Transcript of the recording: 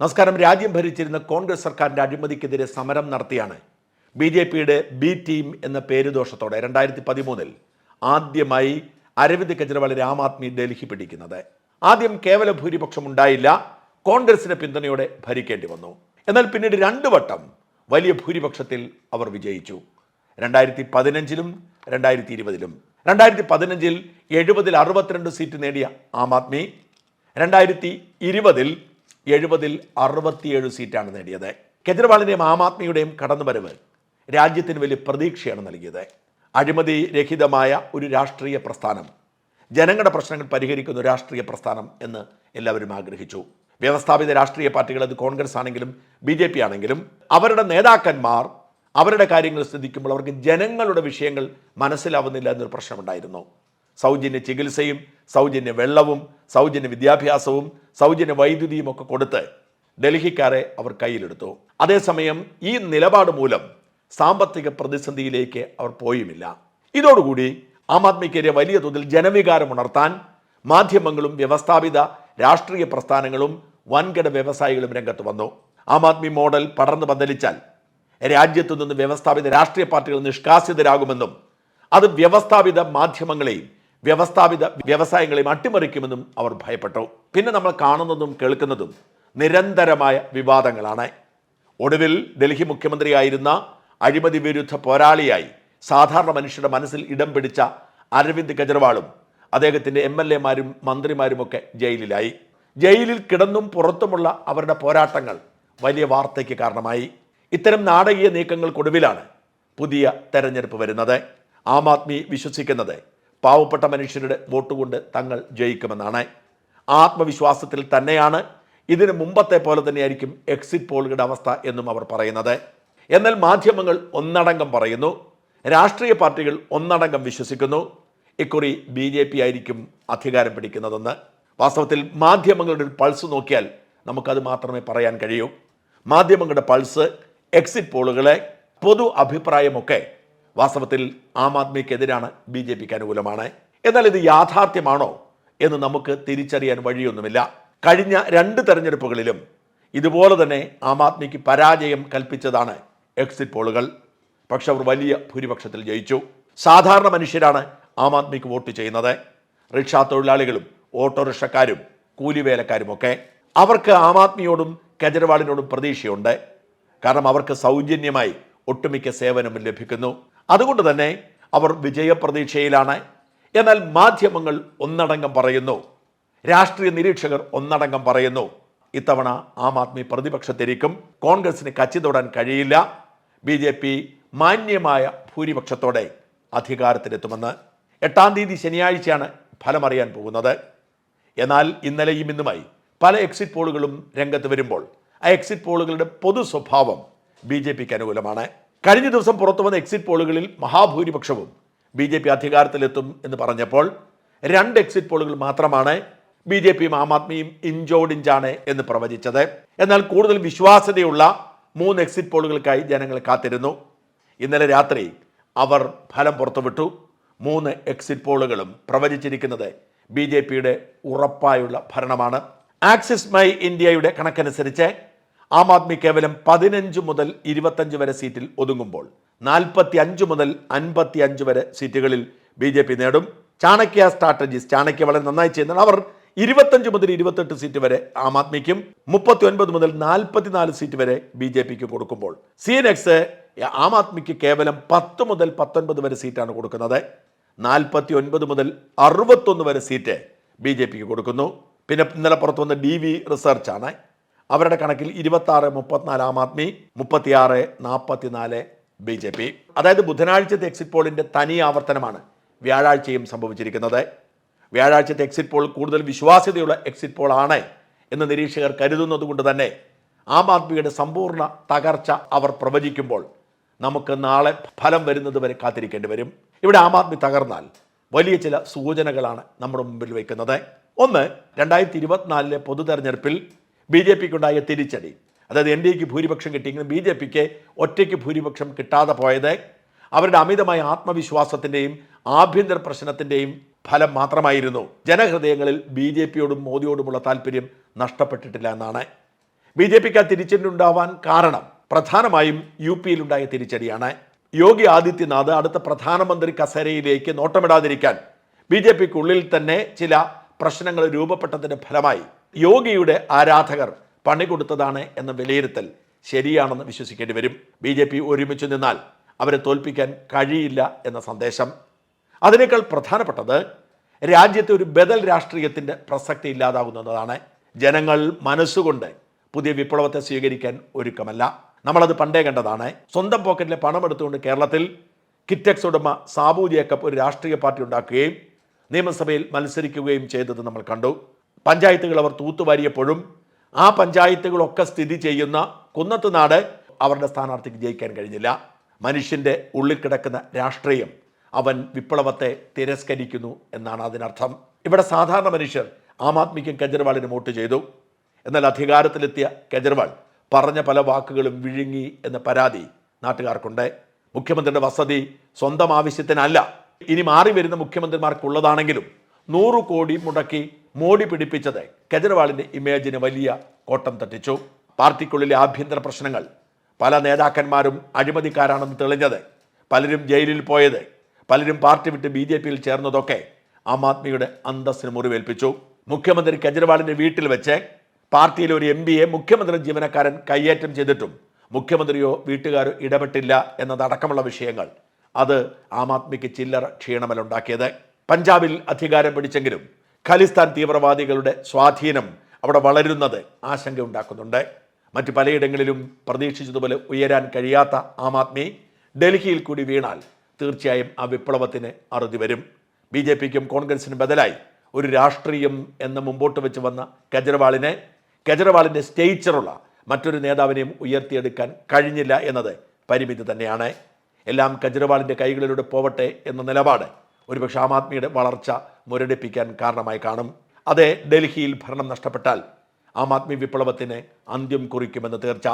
നമസ്കാരം. രാജ്യം ഭരിച്ചിരുന്ന കോൺഗ്രസ് സർക്കാരിന്റെ അഴിമതിക്കെതിരെ സമരം നടത്തിയാണ് ബി ജെ പിയുടെ ബി ടീം എന്ന പേരുദോഷത്തോടെ രണ്ടായിരത്തി പതിമൂന്നിൽ ആദ്യമായി അരവിന്ദ് കെജ്രിവാൾ ആം ആദ്മി ഡൽഹി പിടിക്കുന്നത്. ആദ്യം കേവല ഭൂരിപക്ഷം ഉണ്ടായില്ല കോൺഗ്രസിന്റെ പിന്തുണയോടെ ഭരിക്കേണ്ടി വന്നു. എന്നാൽ പിന്നീട് രണ്ടു വട്ടം വലിയ ഭൂരിപക്ഷത്തിൽ അവർ വിജയിച്ചു. രണ്ടായിരത്തി പതിനഞ്ചിലും രണ്ടായിരത്തി ഇരുപതിലും രണ്ടായിരത്തി പതിനഞ്ചിൽ എഴുപതിൽ അറുപത്തിരണ്ട് സീറ്റ് നേടിയ ആം ആദ്മി. രണ്ടായിരത്തി ഇരുപതിൽ എഴുപതിൽ അറുപത്തിയേഴ് സീറ്റാണ് നേടിയത്. കെജ്രിവാളിന്റെയും ആം ആദ്മിയുടെയും കടന്നുവരവ് രാജ്യത്തിന് വലിയ പ്രതീക്ഷയാണ് നൽകിയത്. അഴിമതി രഹിതമായ ഒരു രാഷ്ട്രീയ പ്രസ്ഥാനം ജനങ്ങളുടെ പ്രശ്നങ്ങൾ പരിഹരിക്കുന്ന രാഷ്ട്രീയ പ്രസ്ഥാനം എന്ന് എല്ലാവരും ആഗ്രഹിച്ചു. വ്യവസ്ഥാപിത രാഷ്ട്രീയ പാർട്ടികൾ അത് കോൺഗ്രസ് ആണെങ്കിലും ബി ജെ പി ആണെങ്കിലും അവരുടെ നേതാക്കന്മാർ അവരുടെ കാര്യങ്ങൾ ശ്രദ്ധിക്കുമ്പോൾ അവർക്ക് ജനങ്ങളുടെ വിഷയങ്ങൾ മനസ്സിലാവുന്നില്ല എന്നൊരു പ്രശ്നമുണ്ടായിരുന്നു. സൗജന്യ ചികിത്സയും സൗജന്യ വെള്ളവും സൗജന്യ വിദ്യാഭ്യാസവും സൗജന്യ വൈദ്യുതിയും ഒക്കെ കൊടുത്ത് ഡൽഹിക്കാരെ അവർ കയ്യിലെടുത്തു. അതേസമയം ഈ നിലപാട് മൂലം സാമ്പത്തിക പ്രതിസന്ധിയിലേക്ക് അവർ പോയുമില്ല. ഇതോടുകൂടി ആം ആദ്മിക്കെതിരെ വലിയ തോതിൽ ജനവികാരം ഉണർത്താൻ മാധ്യമങ്ങളും വ്യവസ്ഥാപിത രാഷ്ട്രീയ പ്രസ്ഥാനങ്ങളും വൻകിട വ്യവസായികളും രംഗത്ത് വന്നു. ആം ആദ്മി മോഡൽ പടർന്നു പന്തലിച്ചാൽ രാജ്യത്തു നിന്ന് വ്യവസ്ഥാപിത രാഷ്ട്രീയ പാർട്ടികൾ നിഷ്കാസിതരാകുമെന്നും അത് വ്യവസ്ഥാപിത മാധ്യമങ്ങളെയും വ്യവസ്ഥാപിത വ്യവസായങ്ങളെയും അട്ടിമറിക്കുമെന്നും അവർ ഭയപ്പെട്ടു. പിന്നെ നമ്മൾ കാണുന്നതും കേൾക്കുന്നതും നിരന്തരമായ വിവാദങ്ങളാണ്. ഒടുവിൽ ഡൽഹി മുഖ്യമന്ത്രിയായിരുന്ന അഴിമതി വിരുദ്ധ പോരാളിയായി സാധാരണ മനുഷ്യരുടെ മനസ്സിൽ ഇടം പിടിച്ച അരവിന്ദ് കെജ്രിവാളും അദ്ദേഹത്തിന്റെ എം എൽ എമാരും മന്ത്രിമാരുമൊക്കെ ജയിലിലായി. ജയിലിൽ കിടന്നും പുറത്തുമുള്ള അവരുടെ പോരാട്ടങ്ങൾ വലിയ വാർത്തയ്ക്ക് കാരണമായി. ഇത്തരം നാടകീയ നീക്കങ്ങൾക്കൊടുവിലാണ് പുതിയ തെരഞ്ഞെടുപ്പ് വരുന്നത്. ആം ആദ്മി വിശ്വസിക്കുന്നത് പാവപ്പെട്ട മനുഷ്യരുടെ വോട്ട് കൊണ്ട് തങ്ങൾ ജയിക്കുമെന്നാണ്. ആത്മവിശ്വാസത്തിൽ തന്നെയാണ്. ഇതിന് മുമ്പത്തെ പോലെ തന്നെയായിരിക്കും എക്സിറ്റ് പോളുകളുടെ അവസ്ഥ എന്നും അവർ പറയുന്നത്. എന്നാൽ മാധ്യമങ്ങൾ ഒന്നടങ്കം പറയുന്നു. രാഷ്ട്രീയ പാർട്ടികൾ ഒന്നടങ്കം വിശ്വസിക്കുന്നു. ഇക്കുറി ബി ജെ പി ആയിരിക്കും അധികാരം പിടിക്കുന്നതെന്ന്. വാസ്തവത്തിൽ മാധ്യമങ്ങളുടെ ഒരു പൾസ് നോക്കിയാൽ നമുക്കത് മാത്രമേ പറയാൻ കഴിയൂ. മാധ്യമങ്ങളുടെ പൾസ് എക്സിറ്റ് പോളുകളെ പൊതു അഭിപ്രായമൊക്കെ വാസ്തവത്തിൽ ആം ആദ്മിക്കെതിരാണ് ബി ജെ പിക്ക് അനുകൂലമാണ്. എന്നാൽ ഇത് യാഥാർത്ഥ്യമാണോ എന്ന് നമുക്ക് തിരിച്ചറിയാൻ വഴിയൊന്നുമില്ല. കഴിഞ്ഞ രണ്ട് തെരഞ്ഞെടുപ്പുകളിലും ഇതുപോലെ തന്നെ ആം ആദ്മിക്ക് പരാജയം കൽപ്പിച്ചതാണ് എക്സിറ്റ് പോളുകൾ. പക്ഷെ അവർ വലിയ ഭൂരിപക്ഷത്തിൽ ജയിച്ചു. സാധാരണ മനുഷ്യരാണ് ആം ആദ്മിക്ക് വോട്ട് ചെയ്യുന്നത്. റിക്ഷാ തൊഴിലാളികളും ഓട്ടോറിക്ഷക്കാരും കൂലിവേലക്കാരുമൊക്കെ. അവർക്ക് ആം ആദ്മിയോടും കെജ്രിവാളിനോടും പ്രതീക്ഷയുണ്ട്. കാരണം അവർക്ക് സൗജന്യമായി ഒട്ടുമിക്ക സേവനവും ലഭിക്കുന്നു. അതുകൊണ്ട് തന്നെ അവർ വിജയപ്രതീക്ഷയിലാണ്. എന്നാൽ മാധ്യമങ്ങൾ ഒന്നടങ്കം പറയുന്നു. രാഷ്ട്രീയ നിരീക്ഷകർ ഒന്നടങ്കം പറയുന്നു. ഇത്തവണ ആം ആദ്മി പ്രതിപക്ഷത്തിരിക്കും. കോൺഗ്രസിന് കച്ചി തൊടാൻ കഴിയില്ല. ബി ജെ പി മാന്യമായ ഭൂരിപക്ഷത്തോടെ അധികാരത്തിലെത്തുമെന്ന് എട്ടാം തീയതി ശനിയാഴ്ചയാണ് ഫലമറിയാൻ പോകുന്നത്. എന്നാൽ ഇന്നലെയും ഇന്നുമായി പല എക്സിറ്റ് പോളുകളും രംഗത്ത് വരുമ്പോൾ ആ എക്സിറ്റ് പോളുകളുടെ പൊതു സ്വഭാവം ബി ജെ പിക്ക് അനുകൂലമാണ്. കഴിഞ്ഞ ദിവസം പുറത്തു വന്ന എക്സിറ്റ് പോളുകളിൽ മഹാഭൂരിപക്ഷവും ബി ജെ പി അധികാരത്തിലെത്തും എന്ന് പറഞ്ഞപ്പോൾ രണ്ട് എക്സിറ്റ് പോളുകൾ മാത്രമാണ് ബി ജെ പിയും ആം ആദ്മിയും ഇഞ്ചോടിഞ്ചാണ് എന്ന് പ്രവചിച്ചത്. എന്നാൽ കൂടുതൽ വിശ്വാസ്യതയുള്ള മൂന്ന് എക്സിറ്റ് പോളുകൾക്കായി ജനങ്ങൾ കാത്തിരുന്നു. ഇന്നലെ രാത്രി അവർ ഫലം പുറത്തുവിട്ടു. മൂന്ന് എക്സിറ്റ് പോളുകളും പ്രവചിച്ചിരിക്കുന്നത് ബി ജെ പിയുടെ ഉറപ്പായുള്ള ഭരണമാണ്. ആക്സിസ് മൈ ഇന്ത്യയുടെ കണക്കനുസരിച്ച് ആം ആദ്മി കേവലം പതിനഞ്ച് മുതൽ ഇരുപത്തഞ്ച് വരെ സീറ്റിൽ ഒതുങ്ങുമ്പോൾ നാൽപ്പത്തി അഞ്ച് മുതൽ അൻപത്തി അഞ്ച് വരെ സീറ്റുകളിൽ ബി ജെ പി നേടും. ചാണക്യ സ്ട്രാറ്റജീസ് ചാണക്യ വളരെ നന്നായി ചെയ്യുന്നതാണ്. അവർ ഇരുപത്തഞ്ച് മുതൽ ഇരുപത്തെട്ട് സീറ്റ് വരെ ആം ആദ്മിക്കും മുപ്പത്തി ഒൻപത് മുതൽ നാൽപ്പത്തിനാല് സീറ്റ് വരെ ബി ജെ പിക്ക് കൊടുക്കുമ്പോൾ സി എൻ എക്സ് ആം ആദ്മിക്ക് കേവലം പത്ത് മുതൽ പത്തൊൻപത് വരെ സീറ്റാണ് കൊടുക്കുന്നത്. നാൽപ്പത്തി ഒൻപത് മുതൽ അറുപത്തൊന്ന് വരെ സീറ്റ് ബി ജെ പിക്ക് കൊടുക്കുന്നു. പിന്നെ ഇന്നലെ പുറത്തു വന്ന ഡി വി റിസർച്ചാണ്. അവരുടെ കണക്കിൽ ഇരുപത്തി ആറ് മുപ്പത്തിനാല് ആം ആദ്മി മുപ്പത്തിയാറ് നാൽപ്പത്തിനാല് ബി ജെ പി. അതായത് ബുധനാഴ്ചത്തെ എക്സിറ്റ് പോളിന്റെ തനി ആവർത്തനമാണ് വ്യാഴാഴ്ചയും സംഭവിച്ചിരിക്കുന്നത്. വ്യാഴാഴ്ചത്തെ എക്സിറ്റ് പോൾ കൂടുതൽ വിശ്വാസ്യതയുള്ള എക്സിറ്റ് പോൾ ആണ് എന്ന് നിരീക്ഷകർ കരുതുന്നത് കൊണ്ട് തന്നെ ആം ആദ്മിയുടെ സമ്പൂർണ തകർച്ച അവർ പ്രവചിക്കുമ്പോൾ നമുക്ക് നാളെ ഫലം വരുന്നത് വരെ കാത്തിരിക്കേണ്ടി വരും. ഇവിടെ ആം ആദ്മി തകർന്നാൽ വലിയ ചില സൂചനകളാണ് നമ്മുടെ മുമ്പിൽ വയ്ക്കുന്നത്. ഒന്ന് രണ്ടായിരത്തി ഇരുപത്തിനാലിലെ പൊതു തെരഞ്ഞെടുപ്പിൽ ബി ജെ പിക്കുണ്ടായ തിരിച്ചടി. അതായത് എൻ ഡി എക്ക് ഭൂരിപക്ഷം കിട്ടിയെങ്കിലും ബി ജെ പിക്ക് ഒറ്റയ്ക്ക് ഭൂരിപക്ഷം കിട്ടാതെ പോയത് അവരുടെ അമിതമായ ആത്മവിശ്വാസത്തിന്റെയും ആഭ്യന്തര പ്രശ്നത്തിന്റെയും ഫലം മാത്രമായിരുന്നു. ജനഹൃദയങ്ങളിൽ ബി ജെ പിയോടും മോദിയോടുമുള്ള താല്പര്യം നഷ്ടപ്പെട്ടിട്ടില്ല എന്നാണ്. ബി ജെ പിക്ക് ആ തിരിച്ചടി ഉണ്ടാവാൻ കാരണം പ്രധാനമായും യു പിയിലുണ്ടായ തിരിച്ചടിയാണ്. യോഗി ആദിത്യനാഥ് അടുത്ത പ്രധാനമന്ത്രി കസേരയിലേക്ക് നോട്ടമിടാതിരിക്കാൻ ബി ജെ പിക്കുള്ളിൽ തന്നെ ചില പ്രശ്നങ്ങൾ രൂപപ്പെട്ടതിന്റെ ഫലമായി യോഗിയുടെ ആരാധകർ പണി കൊടുത്തതാണ് എന്ന വിലയിരുത്തൽ ശരിയാണെന്ന് വിശ്വസിക്കേണ്ടി വരും. ബി ജെ പി ഒരുമിച്ച് നിന്നാൽ അവരെ തോൽപ്പിക്കാൻ കഴിയില്ല എന്ന സന്ദേശം. അതിനേക്കാൾ പ്രധാനപ്പെട്ടത് രാജ്യത്തെ ഒരു ബദൽ രാഷ്ട്രീയത്തിന്റെ പ്രസക്തി ഇല്ലാതാകുന്നതാണ്. ജനങ്ങൾ മനസ്സുകൊണ്ട് പുതിയ വിപ്ലവത്തെ സ്വീകരിക്കാൻ ഒരുക്കമല്ല. നമ്മളത് പണ്ടേ കണ്ടതാണ്. സ്വന്തം പോക്കറ്റിലെ പണം എടുത്തുകൊണ്ട് കേരളത്തിൽ കിറ്റക്സ് ഉടമ സാബു ജേക്കബ് ഒരു രാഷ്ട്രീയ പാർട്ടി ഉണ്ടാക്കുകയും നിയമസഭയിൽ മത്സരിക്കുകയും ചെയ്തത് നമ്മൾ കണ്ടു. പഞ്ചായത്തുകൾ അവർ തൂത്തുവാരിയപ്പോഴും ആ പഞ്ചായത്തുകളൊക്കെ സ്ഥിതി ചെയ്യുന്ന കുന്നത്ത് നാട് അവരുടെ സ്ഥാനാർത്ഥിക്ക് ജയിക്കാൻ കഴിഞ്ഞില്ല. മനുഷ്യന്റെ ഉള്ളിൽ കിടക്കുന്ന രാഷ്ട്രീയം അവൻ വിപ്ലവത്തെ തിരസ്കരിക്കുന്നു എന്നാണ് അതിനർത്ഥം. ഇവിടെ സാധാരണ മനുഷ്യർ ആം ആദ്മിക്കും കെജ്രിവാളിനും വോട്ട് ചെയ്തു. എന്നാൽ അധികാരത്തിലെത്തിയ കെജ്രിവാൾ പറഞ്ഞ പല വാക്കുകളും വിഴുങ്ങി എന്ന പരാതി നാട്ടുകാർക്കുണ്ട്. മുഖ്യമന്ത്രിയുടെ വസതി സ്വന്തം ആവശ്യത്തിനല്ല. ഇനി മാറി വരുന്ന മുഖ്യമന്ത്രിമാർക്കുള്ളതാണെങ്കിലും നൂറ് കോടി മുടക്കി മോടി പിടിപ്പിച്ചത് കെജ്രിവാളിന്റെ ഇമേജിന് വലിയ കോട്ടം തട്ടിച്ചു. പാർട്ടിക്കുള്ളിലെ ആഭ്യന്തര പ്രശ്നങ്ങൾ. പല നേതാക്കന്മാരും അഴിമതിക്കാരാണെന്ന് തെളിഞ്ഞത്. പലരും ജയിലിൽ പോയത്. പലരും പാർട്ടി വിട്ട് ബി ജെ പിയിൽ ചേർന്നതൊക്കെ ആം ആദ്മിയുടെ അന്തസ്സിന് മുറിവേൽപ്പിച്ചു. മുഖ്യമന്ത്രി കെജ്രിവാളിന്റെ വീട്ടിൽ വെച്ച് പാർട്ടിയിലെ ഒരു എം മുഖ്യമന്ത്രി ജീവനക്കാരൻ കയ്യേറ്റം ചെയ്തിട്ടും മുഖ്യമന്ത്രിയോ വീട്ടുകാരോ ഇടപെട്ടില്ല എന്നതടക്കമുള്ള വിഷയങ്ങൾ. അത് ആം ആദ്മിക്ക് ചില്ലറ ക്ഷീണമലുണ്ടാക്കിയത് പഞ്ചാബിൽ അധികാരം പിടിച്ചെങ്കിലും ഖലിസ്ഥാൻ തീവ്രവാദികളുടെ സ്വാധീനം അവിടെ വളരുന്നത് ആശങ്ക ഉണ്ടാക്കുന്നുണ്ട് മറ്റ് പലയിടങ്ങളിലും പ്രതീക്ഷിച്ചതുപോലെ ഉയരാൻ കഴിയാത്ത ആം ആദ്മി ഡൽഹിയിൽ കൂടി വീണാൽ തീർച്ചയായും ആ വിപ്ലവത്തിന് അറുതി വരും. ബി ജെ പിക്കും കോൺഗ്രസിനും ബദലായി ഒരു രാഷ്ട്രീയം എന്ന് മുമ്പോട്ട് വെച്ച് വന്ന കെജ്രിവാളിനെ കെജ്രിവാളിന്റെ സ്റ്റേച്ചറുള്ള മറ്റൊരു നേതാവിനെയും ഉയർത്തിയെടുക്കാൻ കഴിഞ്ഞില്ല എന്നത് പരിമിതി തന്നെയാണ്. എല്ലാം കെജ്രിവാളിന്റെ കൈകളിലൂടെ പോവട്ടെ എന്ന നിലപാട് ഒരുപക്ഷെ ആം ആദ്മിയുടെ വളർച്ച മുരടിപ്പിക്കാൻ കാരണമായി കാണും. അതേ ഡൽഹിയിൽ ഭരണം നഷ്ടപ്പെട്ടാൽ ആം ആദ്മി വിപ്ലവത്തിന് അന്ത്യം കുറിക്കുമെന്ന് തീർച്ച.